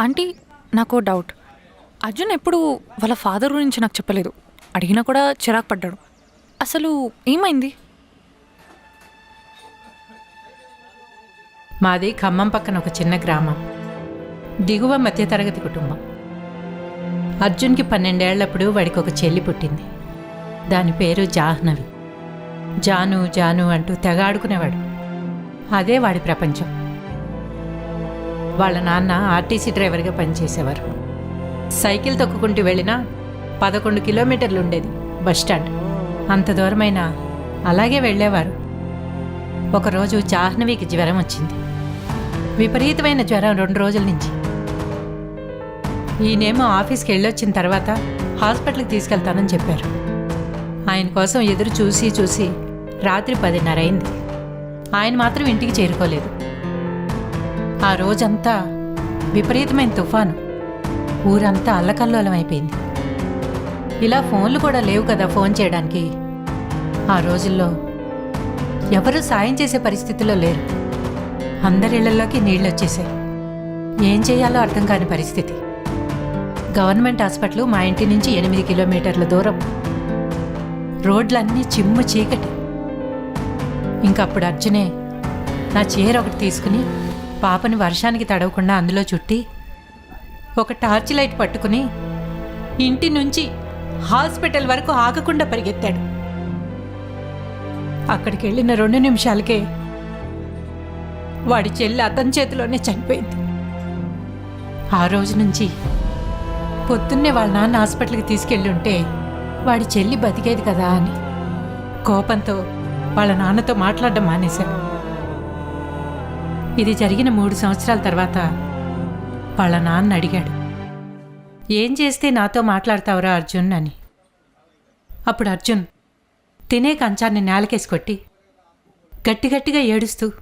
Aunty నాకు doubt. Arjun ఎప్పుడు వాళ్ళ ఫాదర్ గురించి నాకు చెప్పలేదు. అడిగినా కూడా చిరాకు పడ్డాడు. అసలు ఏమైంది? మాది ఖమ్మం పక్కన ఒక చిన్న గ్రామం. దిగువ మధ్యతరగతి కుటుంబం. అర్జున్కి పన్నెండేళ్ళప్పుడు వాడికి ఒక చెల్లి పుట్టింది. దాని పేరు జాహ్నవి. జాను జాను అంటూ తెగాడుకునేవాడు అదే వాడి ప్రపంచం. వాళ్ళ నాన్న ఆర్టీసీ డ్రైవర్గా పనిచేసేవారు. సైకిల్ తొక్కుకుంటూ వెళ్ళినా పదకొండు కిలోమీటర్లు ఉండేది బస్టాండ్ అంత దూరమైనా అలాగే వెళ్ళేవారు. ఒకరోజు జాహ్నవికి జ్వరం వచ్చింది. విపరీతమైన జ్వరం రెండు రోజుల నుంచి. ఈయనేమో ఆఫీస్కి వెళ్ళొచ్చిన తర్వాత హాస్పిటల్కి తీసుకెళ్తానని చెప్పారు. ఆయన కోసం ఎదురు చూసి చూసి రాత్రి పదిన్నర అయింది. ఆయన మాత్రం ఇంటికి చేరుకోలేదు. ఆ రోజంతా విపరీతమైన తుఫాను. ఊరంతా అల్లకల్లోలం అయిపోయింది ఇలా ఫోన్లు కూడా లేవు కదా ఫోన్ చేయడానికి. ఆ రోజుల్లో ఎవరూ సాయం చేసే పరిస్థితిలో లేరు. అందరిళ్ళలోకి నీళ్ళు వచ్చేసాయి ఏం చేయాలో అర్థం కాని పరిస్థితి. గవర్నమెంట్ హాస్పిటల్ మా ఇంటి నుంచి ఎనిమిది కిలోమీటర్ల దూరం. రోడ్లన్నీ చిమ్ము చీకటి. ఇంకప్పుడు అర్జునే నా చీర ఒకటి తీసుకుని పాపని వర్షానికి తడవకుండా అందులో చుట్టి ఒక టార్చ్ లైట్ పట్టుకుని ఇంటి నుంచి హాస్పిటల్ వరకు ఆగకుండా పరిగెత్తాడు. అక్కడికి వెళ్ళిన రెండు నిమిషాలకే వాడి చెల్లి అతని చేతిలోనే చనిపోయింది. ఆ రోజు నుంచి పొద్దున్నే వాళ్ళ నాన్న హాస్పిటల్కి తీసుకెళ్ళి ఉంటే వాడి చెల్లి బతికేది కదా అని కోపంతో వాళ్ళ నాన్నతో మాట్లాడడం మానేశాడు. ఇది జరిగిన మూడు సంవత్సరాల తర్వాత వాళ్ళ నాన్న అడిగాడు. ఏం చేస్తే నాతో మాట్లాడతావురా అర్జున్ అని. అప్పుడు అర్జున్ తినే కంచాన్ని నేలకేసి కొట్టి గట్టి గట్టిగా ఏడుస్తూ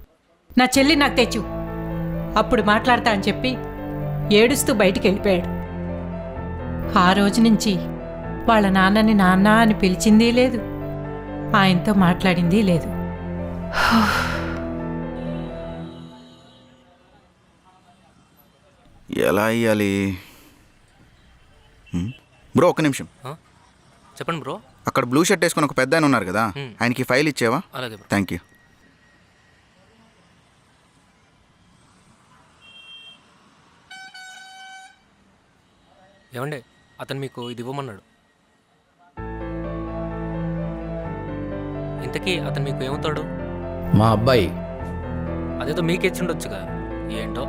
నా చెల్లి నాకు తెచ్చు. అప్పుడు మాట్లాడతా అని చెప్పి ఏడుస్తూ బయటికి వెళ్ళిపోయాడు. ఆ రోజు నుంచి వాళ్ళ నాన్నని నాన్న అని పిలిచిందీ లేదు. ఆయనతో మాట్లాడింది లేదు. ఎలా అయ్యాలి? బ్రో ఒక్క నిమిషం? చెప్పండి బ్రో. అక్కడ బ్లూ షర్ట్ వేసుకుని ఒక పెద్ద ఆయన ఉన్నారు కదా ఆయనకి ఫైల్ ఇచ్చావా? అలాగే బ్రో. థ్యాంక్ యూ ఏమండే అతను మీకు ఇది ఇవ్వమన్నాడు. ఇంతకీ అతను మీకు ఏమవుతాడు? మా అబ్బాయి. అదేదో మీకు ఇచ్చిండొచ్చుగా ఏంటో?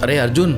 అరే అర్జున్